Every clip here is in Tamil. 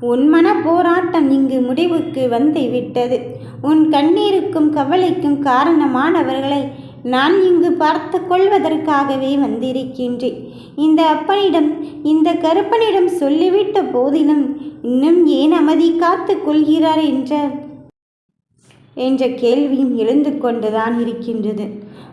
உன் மன போராட்டம் இங்கு முடிவுக்கு வந்து விட்டது. உன் கண்ணீருக்கும் கவலைக்கும் காரணமானவர்களை நான் இங்கு பார்த்து கொள்வதற்காகவே வந்திருக்கின்றேன். இந்த அப்பனிடம் இந்த கருப்பனிடம் சொல்லிவிட்ட போதிலும் இன்னும் ஏன் அமைதி காத்து கொள்கிறார் என்ற என்ற கேள்வியும் எழுந்து கொண்டுதான் இருக்கின்றது.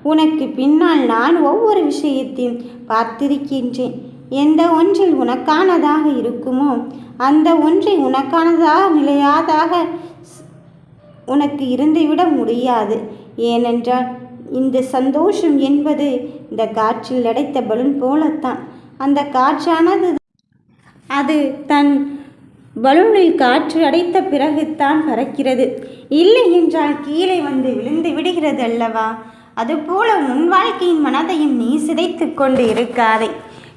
உனக்கு பின்னால் நான் ஒவ்வொரு விஷயத்தையும் பார்த்திருக்கின்றேன். எந்த ஒன்றில் உனக்கானதாக இருக்குமோ அந்த ஒன்றை உனக்கானதாக நிலையாதாக உனக்கு இருந்துவிட முடியாது. ஏனென்றால் இந்த சந்தோஷம் என்பது இந்த காற்றில் அடைத்த பலூன் போலத்தான். அந்த காற்றானது அது தன் பலூனில் காற்று அடைத்த பிறகுத்தான் பறக்கிறது. இல்லை என்றால் கீழே வந்து விழுந்து விடுகிறது அல்லவா? அதுபோல உன் வாழ்க்கையின் மனதையும் நீ சிதைத்து கொண்டு இருக்காதே.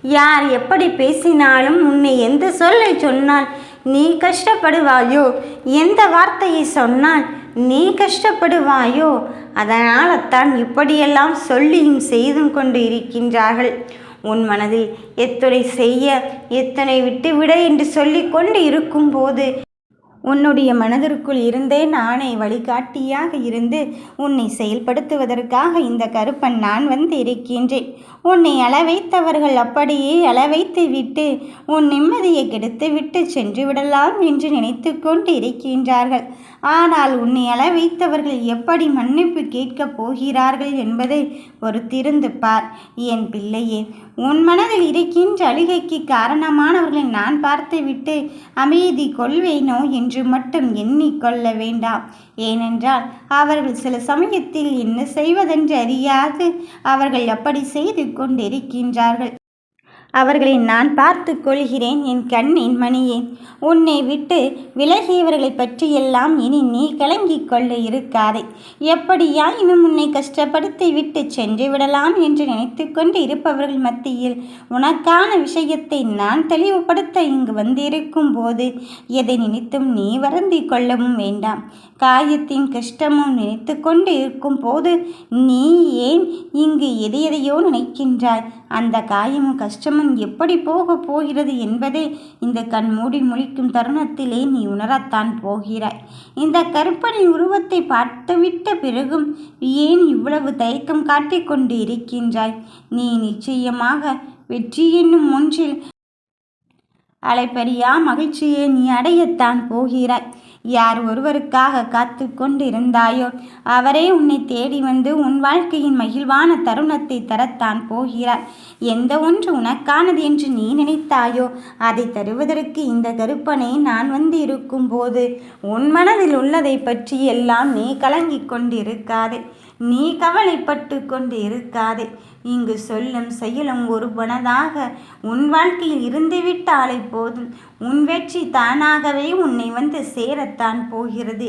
யார் எப்படி பேசினாலும் உன்னை எந்த சொல்லை சொன்னால் நீ கஷ்டப்படுவாயோ? எந்த வார்த்தையை சொன்னால் நீ கஷ்டப்படுவாயோ? அதனால் தான் இப்படியெல்லாம் சொல்லியும் செய்தும் கொண்டு இருக்கின்றார்கள். உன் மனதில் எத்தனை செய்ய எத்தனை விட்டுவிட என்று சொல்லிக்கொண்டு இருக்கும்போது உன்னுடைய மனதிற்குள் இருந்தே நானே வழிகாட்டியாக இருந்து உன்னை செயல்படுத்துவதற்காக இந்த கருப்பன் நான் வந்து இருக்கின்றேன் உன்னை அளவைத்தவர்கள் அப்படியே அளவைத்து விட்டு உன் நிம்மதியை கெடுத்து விட்டு சென்று விடலாம் என்று நினைத்து கொண்டு இருக்கின்றார்கள் ஆனால் உன்னை அளவைத்தவர்கள் எப்படி மன்னிப்பு கேட்கப் போகிறார்கள் என்பதை பொறுத்திருந்து பார். என் பிள்ளையே உன் மனதில் இருக்கின்ற அழுகைக்கு காரணமானவர்களை நான் பார்த்துவிட்டு அமைதி கொள்வேனோ என்று மட்டும் எண்ணிக்கொள்ள வேண்டாம். ஏனென்றால் அவர்கள் சில சமயத்தில் என்ன செய்வதென்று அறியாது. அவர்கள் அப்படி செய்து கொண்டிருக்கின்றார்கள். அவர்களை நான் பார்த்து கொள்கிறேன் என் கண்ணின் மணியே. உன்னை விட்டு விலகியவர்களை பற்றியெல்லாம் இனி நீ கலங்கிக் கொள்ள இருக்காதே. எப்படியாயினும் உன்னை கஷ்டப்படுத்தி விட்டு சென்று விடலாம் என்று நினைத்து கொண்டு இருப்பவர்கள் மத்தியில் உனக்கான விஷயத்தை நான் தெளிவுபடுத்த இங்கு வந்திருக்கும் போது எதை நினைத்தும் நீ வருந்தி கொள்ளவும் வேண்டாம். காயத்தின் கஷ்டமும் நினைத்து கொண்டு இருக்கும் போது நீ ஏன் இங்கு எதையதையோ நினைக்கின்றாய்? அந்த காயமும் கஷ்டமும் எப்படி போகப் போகிறது என்பதை இந்த கண் மூடி முழிக்கும் தருணத்திலே நீ உணரத்தான் போகிறாய். இந்த கருப்பனின் உருவத்தை பார்த்துவிட்ட பிறகும் ஏன் இவ்வளவு தயக்கம் காட்டிக்கொண்டு இருக்கின்றாய்? நீ நிச்சயமாக வெற்றி என்னும் ஒன்றில் அலைப்பரியா மகிழ்ச்சியை நீ அடையத்தான் போகிறாய். யார் ஒருவருக்காக காத்து கொண்டிருந்தாயோ அவரே உன்னை தேடி வந்து உன் வாழ்க்கையின் மகிழ்வான தருணத்தை தரத்தான் போகிறார். எந்த ஒன்று உனக்கானது என்று நீ நினைத்தாயோ அதை தருவதற்கு இந்த கருப்பனை நான் வந்து இருக்கும் போது உன் மனதில் உள்ளதை பற்றி எல்லாம் நீ கலங்கிக் கொண்டிருக்காதே. நீ கவலைப்பட்டு கொண்டு இருக்காதே இங்கு சொல்லும் செயலும் ஒரு மனதாக உன் வாழ்க்கையில் இருந்துவிட்டாலே போதும். உன் வெற்றி தானாகவே உன்னை வந்து சேரத்தான் போகிறது.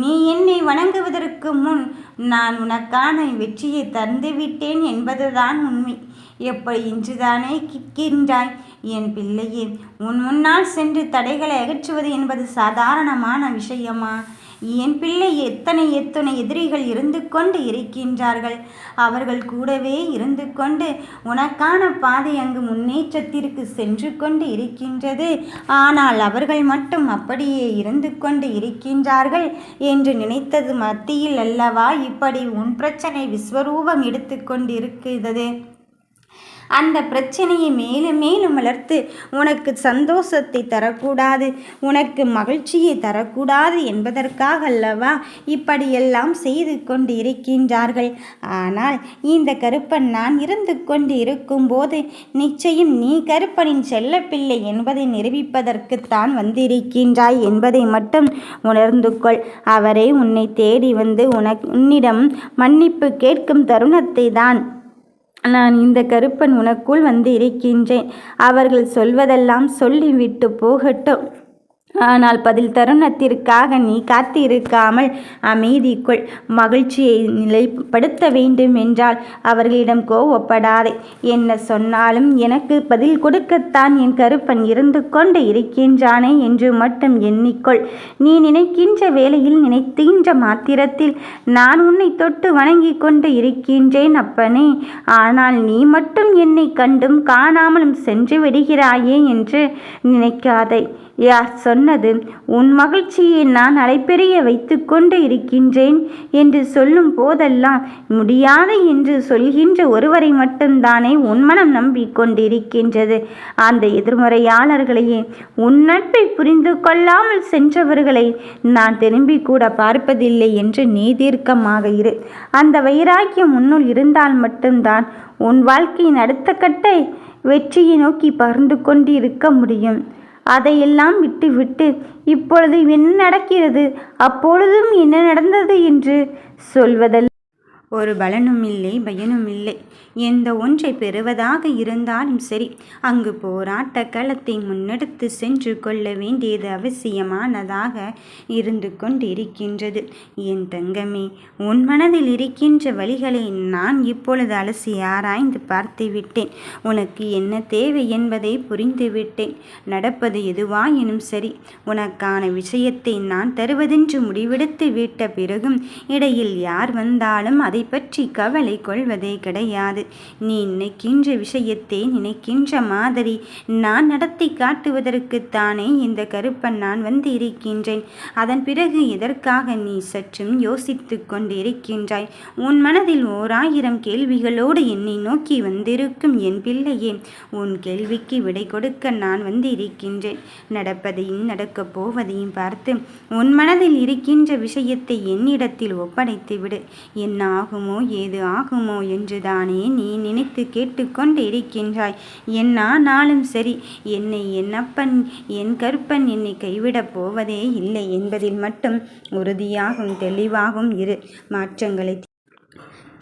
நீ என்னை வணங்குவதற்கு முன் நான் உனக்கான வெற்றியை தந்துவிட்டேன் என்பதுதான் உண்மை. எப்படி இன்றுதானே கிட்கின்றாய்? என் பிள்ளையே உன் முன்னால் சென்று தடைகளை அகற்றுவது என்பது சாதாரணமான விஷயமா? என் பிள்ளை எத்தனை எத்தனை எதிரிகள் இருந்து கொண்டு இருக்கின்றார்கள்? அவர்கள் கூடவே இருந்து கொண்டு உனக்கான பாதை அங்கு முன்னேற்றத்திற்கு சென்று கொண்டு இருக்கின்றது. ஆனால் அவர்கள் மட்டும் அப்படியே இருந்து கொண்டு இருக்கின்றார்கள் என்று நினைத்தது மத்தியில் அல்லவா? இப்படி உன் பிரச்சனை விஸ்வரூபம் எடுத்துக்கொண்டு இருக்கிறது அந்த பிரச்சனையை மேலும் மேலும் வளர்த்து உனக்கு சந்தோஷத்தை தரக்கூடாது உனக்கு மகிழ்ச்சியை தரக்கூடாது என்பதற்காக அல்லவா இப்படியெல்லாம் செய்து கொண்டு இருக்கின்றார்கள் ஆனால் இந்த கருப்பன் நான் இருந்து கொண்டு இருக்கும்போது நிச்சயம் நீ கருப்பனின் செல்லப்பிள்ளை என்பதை நிரூபிப்பதற்குத்தான் வந்திருக்கின்றாய் என்பதை மட்டும் உணர்ந்து கொள். அவரே உன்னை தேடி வந்து உனக் உன்னிடம் மன்னிப்பு கேட்கும் தருணத்தை தான் நான் இந்த கருப்பன் உனக்குள் வந்து இருக்கின்றேன். அவர்கள் சொல்வதெல்லாம் சொல்லிவிட்டு போகட்டும். ஆனால் பதில் தருணத்திற்காக நீ காத்திருக்காமல் அமைதிக்குள் மகிழ்ச்சியை நிலைப்படுத்த வேண்டும் என்றால் அவர்களிடம் கோவப்படாதே. என்ன சொன்னாலும் எனக்கு பதில் கொடுக்கத்தான் என் கருப்பன் இருந்து கொண்டு இருக்கின்றானே என்று மட்டும் எண்ணிக்கொள். நீ நினைக்கின்ற வேளையில் நினைக்கின்ற மாத்திரத்தில் நான் உன்னை தொட்டு வணங்கி கொண்டு இருக்கின்றேன் அப்பனே. ஆனால் நீ மட்டும் என்னை கண்டும் காணாமலும் சென்று விடுகிறாயே என்று நினைக்காதே. யார் சொன்னது? உன் மகிழ்ச்சியை நான் அலைப்பெரிய வைத்து கொண்டு இருக்கின்றேன் என்று சொல்லும் போதெல்லாம் முடியாது என்று சொல்கின்ற ஒருவரை மட்டும்தானே உன் மனம் நம்பிக்கொண்டிருக்கின்றது. அந்த எதிர்மறையாளர்களையே உன் நட்பை புரிந்து கொள்ளாமல் சென்றவர்களை நான் திரும்பி கூட பார்ப்பதில்லை என்று நீ தீர்க்கமாக இரு. அந்த வைராக்கியம் உன்னுள் இருந்தால் மட்டும்தான் உன் வாழ்க்கையின் அடுத்த கட்டை வெற்றியை நோக்கி பறந்து கொண்டு இருக்க முடியும். அதையெல்லாம் விட்டுவிட்டு இப்பொழுது என்ன நடக்கிறது? அப்பொழுதும் என்ன நடந்தது? என்று சொல்வதல்ல ஒரு பலனும் இல்லை பயனும் இல்லை எந்த ஒன்றை பெறுவதாக இருந்தாலும் சரி அங்கு போராட்ட களத்தை முன்னெடுத்து சென்று கொள்ள வேண்டியது அவசியமானதாக இருந்து கொண்டிருக்கின்றது. என் தங்கமே உன் மனதில் இருக்கின்ற வழிகளை நான் இப்பொழுது அலசி ஆராய்ந்து பார்த்து விட்டேன். உனக்கு என்ன தேவை என்பதை புரிந்து விட்டேன். நடப்பது எதுவாயினும் சரி உனக்கான விஷயத்தை நான் தருவதென்று முடிவெடுத்து விட்ட பிறகும் இடையில் யார் வந்தாலும் அதை பற்றி கவலை கொள்வதே கிடையாது. நீ நினைக்கின்ற விஷயத்தை நினைக்கின்ற மாதிரி நான் நடத்தி காட்டுவதற்குத்தானே இந்த கருப்பன் நான் வந்து இருக்கின்றேன். அதன் பிறகு எதற்காக நீ சற்றும் யோசித்து கொண்டிருக்கின்றாய்? உன் மனதில் ஓர் ஆயிரம் கேள்விகளோடு என்னை நோக்கி வந்திருக்கும் என் பிள்ளையே உன் கேள்விக்கு விடை கொடுக்க நான் வந்து இருக்கின்றேன். நடப்பதையும் நடக்கப் போவதையும் பார்த்து உன் மனதில் இருக்கின்ற விஷயத்தை என்னிடத்தில் ஒப்படைத்து விடு என்ன ஆகுமோ ஏது ஆகுமோ என்றுதானே நீ நினைத்து கேட்டுக்கொண்டு இருக்கின்றாய் என்னானாலும் சரி என்னை என்னப்பன் என் கருப்பன் என்னை கைவிடப் போவதே இல்லை என்பதில் மட்டும் உறுதியாகும் தெளிவாகும் இரு. மாற்றங்களை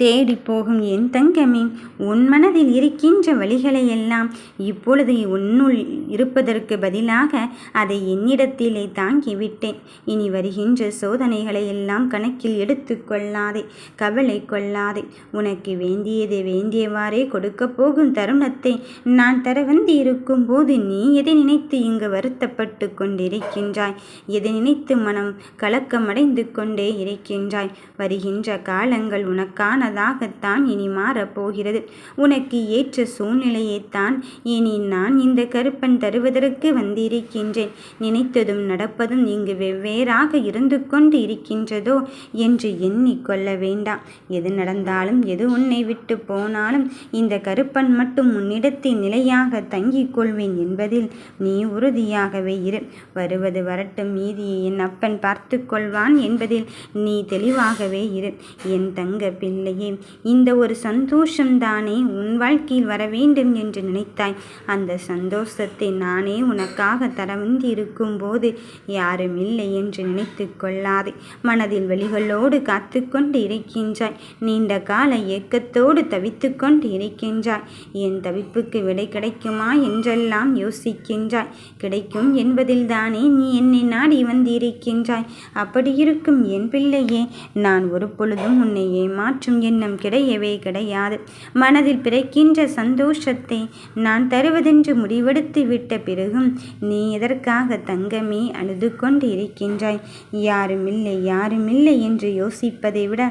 தேடி போகும் என் தங்கமே உன் மனதில் இருக்கின்ற வழிகளை எல்லாம் இப்பொழுது உன்னுள் இருப்பதற்கு பதிலாக அதை என்னிடத்திலே தாங்கிவிட்டேன். இனி வருகின்ற சோதனைகளை எல்லாம் கணக்கில் எடுத்துக்கொள்ளாதே கவலை கொள்ளாதே. உனக்கு வேண்டியதை வேண்டியவாறே கொடுக்க போகும் தருணத்தை நான் தர வந்து இருக்கும் போது நீ எதை நினைத்து இங்கு வருத்தப்பட்டு கொண்டிருக்கின்றாய்? எதை நினைத்து மனம் கலக்கமடைந்து கொண்டே இருக்கின்றாய்? வருகின்ற காலங்கள் உனக்கான நல்லதாகத்தான் இனி மாறப்போகிறது. உனக்கு ஏற்ற சூழ்நிலையைத்தான் இனி நான் இந்த கருப்பன் தருவதற்கு வந்திருக்கின்றேன். நினைத்ததும் நடப்பதும் இங்கு வெவ்வேறாக இருந்து கொண்டு இருக்கின்றதோ என்று எண்ணிக்கொள்ள வேண்டாம். எது நடந்தாலும் எது உன்னை விட்டு போனாலும் இந்த கருப்பன் மட்டும் உன்னிடத்தில் நிலையாக தங்கிக் கொள்வேன் என்பதில் நீ உறுதியாகவே இரு. வருவது வரட்டும் மீதியை என் அப்பன் பார்த்து கொள்வான் என்பதில் நீ தெளிவாகவே இரு. என் தங்க பிள்ளை தாயே இந்த ஒரு சந்தோஷம்தானே உன் வாழ்க்கையில் வர வேண்டும் என்று நினைத்தாய். அந்த சந்தோஷத்தை நானே உனக்காக தர இருக்கும் போது யாரும் இல்லை என்று நினைத்து கொள்ளாதே. மனதில் வழிகளோடு காத்து கொண்டு இருக்கின்றாய். நீண்ட கால இயக்கத்தோடு தவித்து கொண்டு இருக்கின்றாய். என் தவிப்புக்கு விடை கிடைக்குமா என்றெல்லாம் யோசிக்கின்றாய். கிடைக்கும் என்பதில்தானே நீ என்னை நாடி வந்திருக்கின்றாய். அப்படி இருக்கும் என் பிள்ளையே நான் ஒரு பொழுதும் உன்னை ஏமாற்றும் எண்ணம் கிடையவே கிடையாது. மனதில் பிறக்கின்ற சந்தோஷத்தை நான் தருவதென்று முடிவெடுத்து விட்ட பிறகும் நீ எதற்காக தங்கமே அழுது கொண்டு இருக்கின்றாய் யாரும் இல்லை யாரும் இல்லை என்று யோசிப்பதை விட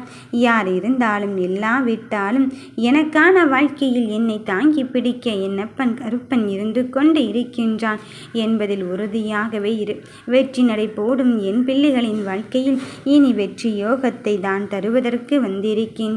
யார் இருந்தாலும் இல்லாவிட்டாலும் எனக்கான வாழ்க்கையில் என்னை தாங்கி பிடிக்க என்னப்பன் கருப்பன் இருந்து கொண்டு இருக்கின்றான் என்பதில் உறுதியாகவே இரு. வெற்றி நடை போடும் என் பிள்ளைகளின் வாழ்க்கையில் இனி வெற்றி யோகத்தை தான் தருவதற்கு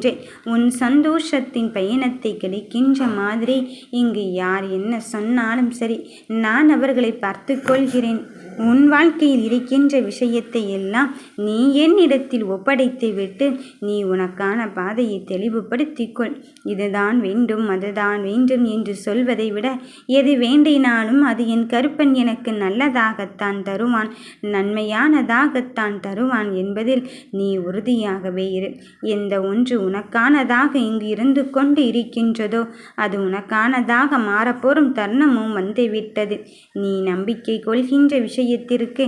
வந்திருக்கின்றேன் உன் சந்தோஷத்தின் பயணத்தை கிடைக்கின்ற மாதிரி இங்கு யார் என்ன சொன்னாலும் சரி நான் அவர்களை பார்த்து கொள்கிறேன். உன் வாழ்க்கையில் இருக்கின்ற விஷயத்தை எல்லாம் நீ என்னிடத்தில் ஒப்படைத்து விட்டு நீ உனக்கான பாதையை தெளிவுபடுத்திக்கொள். இதுதான் வேண்டும் அதுதான் வேண்டும் என்று சொல்வதை விட எது வேண்டினாலும் அது என் கருப்பன் எனக்கு நல்லதாகத்தான் தருவான் நன்மையானதாகத்தான் தருவான் என்பதில் நீ உறுதியாகவே இரு. எந்த ஒன்று உனக்கானதாக இங்கு இருந்து கொண்டு இருக்கின்றதோ அது உனக்கானதாக மாறப்போறும் தருணமும் வந்துவிட்டது. நீ நம்பிக்கை கொள்கின்ற விஷயம் விஷயத்திற்கு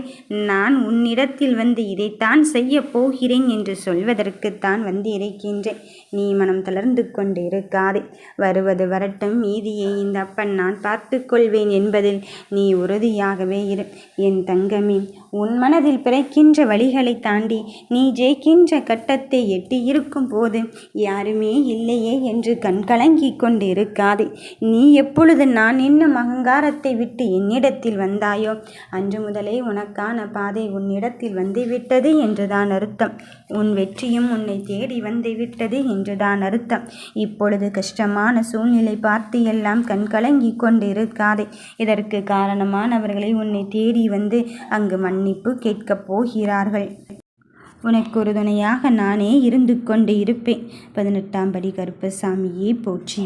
நான் உன்னிடத்தில் வந்து இதைத்தான் செய்ய போகிறேன் என்று சொல்வதற்குத்தான் வந்து இருக்கின்றேன் நீ மனம் தளர்ந்து கொண்டு இருக்காதே வருவது வரட்டும். மீதியை இந்த அப்பன் நான் பார்த்து கொள்வேன் என்பதில் நீ உறுதியாகவே இரு. என் தங்கமே உன் மனதில் பிறக்கின்ற வழிகளை தாண்டி நீ ஜெயிக்கின்ற கட்டத்தை எட்டி இருக்கும் போது யாருமே இல்லையே என்று கண்கலங்கி கொண்டு இருக்காது நீ எப்பொழுது நான் இன்னும் அகங்காரத்தை விட்டு என்னிடத்தில் வந்தாயோ அன்று முதலே உனக்கான பாதை உன்னிடத்தில் வந்துவிட்டது என்றுதான் அர்த்தம். உன் வெற்றியும் உன்னை தேடி வந்துவிட்டது என்றுதான் அர்த்தம். இப்பொழுது கஷ்டமான சூழ்நிலை பார்த்து எல்லாம் கண்கலங்கி கொண்டு கொண்டிருக்காதே. இதற்கு காரணமானவர்களை உன்னை தேடி வந்து அங்கு மன்னிப்பு கேட்கப் போகிறார்கள். உனக்கு ஒரு துணையாக நானே இருந்து கொண்டு இருப்பேன் பதினெட்டாம் படி கருப்பசாமியே போற்றி.